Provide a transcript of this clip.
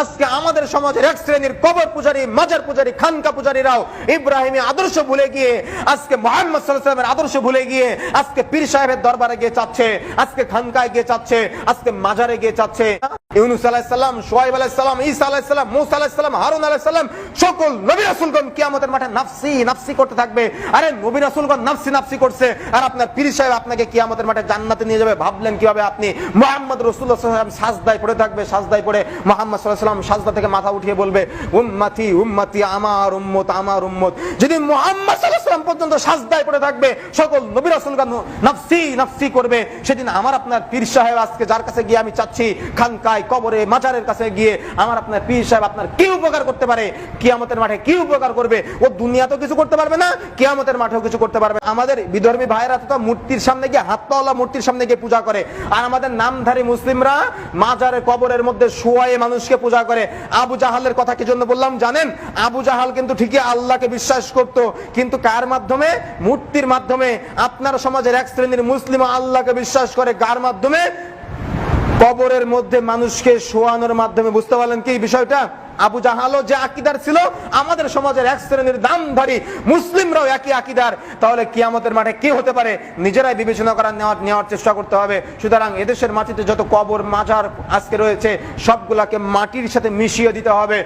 আজকে আমাদের সমাজের এক শ্রেণির কবর পূজারি, মাজার পূজারি, খানকা পূজারীরাও ইব্রাহিমের আদর্শ ভুলে গিয়ে, আজকে মোহাম্মদ সাল্লামের আদর্শ ভুলে গিয়ে, আজকে পীর সাহেবের দরবারে গিয়ে চাচ্ছে, আজকে খানকায় গিয়ে চাচ্ছে, আজকে মাজারে গিয়ে চাচ্ছে। ইউনুস ঈসা আলাইসাল্লাম মুসা আলাইসাল্লাম হারুন আলাইসাল্লাম সকল নবী কিয়ামতের মাঠে নাফসি নাফসি করতে থাকবে। আরে নবী নাফসি নাফসি করছে। আর আপনার পীর সাহেব আপনাকে কিয়ামতের মাঠে জান্নাতে নিয়ে যাবে। ভাবলেন কীভাবে আপনি? সাজদায় পড়ে থাকবে, সাজদায় পড়ে ওয়াসাল্লাম সাজদা থেকে মাথা উঠিয়ে বলবে, উম্মতি উম্মতি, আমার উম্মত আমার উম্মত। যদি পর্যন্ত সাজদায় পড়ে থাকবে, সকল নবী নাফসি নাফসি করবে। সেদিন আমার আপনার পীর সাহেব আজকে যার কাছে গিয়ে আমি চাচ্ছি খানকায় কবরে মাজারের কাছে গিয়ে আমার আপনার পীর সাহেব আপনার কি উপকার করতে পারে? কিয়ামতের মাঠে কি উপকার করবে? ও দুনিয়াতেও কিছু করতে পারবে না, কিয়ামতের মাঠেও কিছু করতে পারবে আমাদের বিধর্মী ভাইরা তো মূর্তির সামনে গিয়ে হাতওয়ালা মূর্তির সামনে গিয়ে পূজা করে। আর আমাদের নামধারী মুসলিমরা মাজারে কবরের মধ্যে শুয়ায়ে মানুষকে পূজা করে। আবু জাহালের কথা কি জন্য বললাম জানেন? আবু জাহাল কিন্তু ঠিকই আল্লাহকে বিশ্বাস করত, কিন্তু কার মাধ্যমে? মূর্তির মাধ্যমে। আপনার সমাজের এক শ্রেণির মুসলিম আল্লাহকে বিশ্বাস করে, কার মাধ্যমে? কবরের মধ্যে মানুষকে শোয়ানোর মাধ্যমে, বুঝতে পারলেন কি বিষয়টা? আবু জাহালো যে আকিদার ছিল, আমাদের সমাজের এক শ্রেণির দামধারী মুসলিমরাও একই আকিদার। তাহলে কিয়ামতের মাঠে কি হতে পারে? নিজেরাই বিবেচনা করা নেওয়ার নেওয়ার চেষ্টা করতে হবে। সুতরাং এদেশের মাটিতে যত কবর, মাজার আজকে রয়েছে, সবগুলাকে মাটির সাথে মিশিয়ে দিতে হবে।